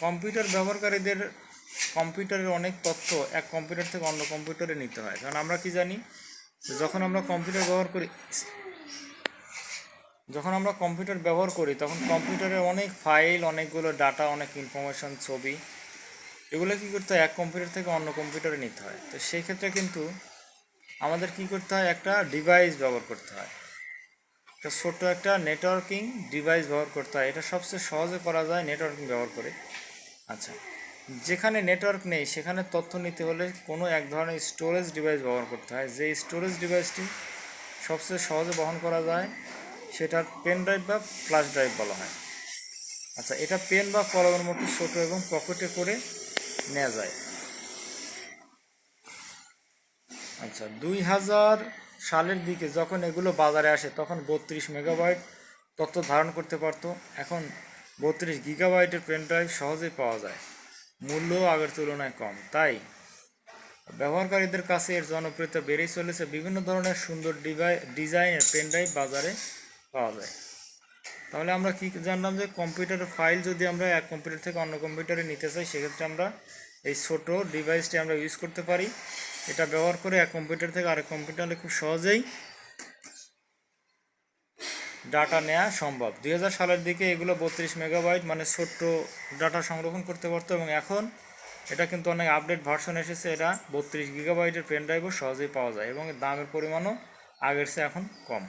Computer ব্যবহারকারীদের কম্পিউটারের অনেক তথ্য এক কম্পিউটার থেকে অন্য কম্পিউটারে নিতে হয়। কারণ আমরা কি জানি, যখন আমরা কম্পিউটার ব্যবহার করি, যখন আমরা কম্পিউটার ব্যবহার করি, তখন কম্পিউটারে অনেক ফাইল, অনেকগুলো ডাটা, অনেক ইনফরমেশন, ছবি, এগুলো কী করতে হয়, এক কম্পিউটার থেকে অন্য কম্পিউটারে নিতে হয়। তো সেই ক্ষেত্রে কিন্তু আমাদের কি করতে হয়, একটা ডিভাইস ব্যবহার করতে হয়। একটা ছোট্ট একটা নেটওয়ার্কিং ডিভাইস ব্যবহার করতে হয়। এটা সবচেয়ে সহজে করা যায় নেটওয়ার্কিং ব্যবহার করে। আচ্ছা। যেখানে নেটওয়ার্ক নেই, সেখানে তথ্য নিতে হলে কোনো এক ধরনের স্টোরেজ ডিভাইস ব্যবহার করতে হয়। যে স্টোরেজ ডিভাইসটি সবচেয়ে সহজে বহন করা যায়, সেটার পেন ড্রাইভ বা ফ্ল্যাশ ড্রাইভ বলা হয়। আচ্ছা এটা পেন বা কলমের মতো ছোট এবং পকেটে করে নেওয়া যায়। আচ্ছা দুই হাজার সালের দিকে যখন এগুলো বাজারে আসে, তখন বত্রিশ মেগাবাইট তথ্য ধারণ করতে পারতো। এখন বত্রিশ গিগাবাইটের পেন ড্রাইভ সহজেই পাওয়া যায়। মূল্য আগের তুলনায় কম। তাই ব্যবহারকারীদের কাছে এর জনপ্রিয়তা বেড়েই চলেছে বিভিন্ন ধরনের সুন্দর ডিভাই ডিজাইনের পেন ড্রাইভ বাজারে পাওয়া যায়। তাহলে আমরা কি জানলাম যে কম্পিউটারের ফাইল যদি আমরা এক কম্পিউটার থেকে অন্য কম্পিউটারে নিতে চাই, সেক্ষেত্রে আমরা এই ছোট ডিভাইসটি আমরা ইউজ করতে পারি। এটা ব্যবহার করে এক কম্পিউটার থেকে আরেক কম্পিউটারে খুব সহজেই ডাটা নেওয়া সম্ভব। দুই হাজার সালের দিকে এগুলো বত্রিশ মেগাবাইট মানে ছোট্ট ডাটা সংরক্ষণ করতে পারতো এবং এখন এটা কিন্তু অনেক আপডেট ভার্সন এসেছে। এটা বত্রিশ গিগাবাইটের পেন ড্রাইভও সহজেই পাওয়া যায় এবং দামের পরিমাণও আগের চেয়ে এখন কম।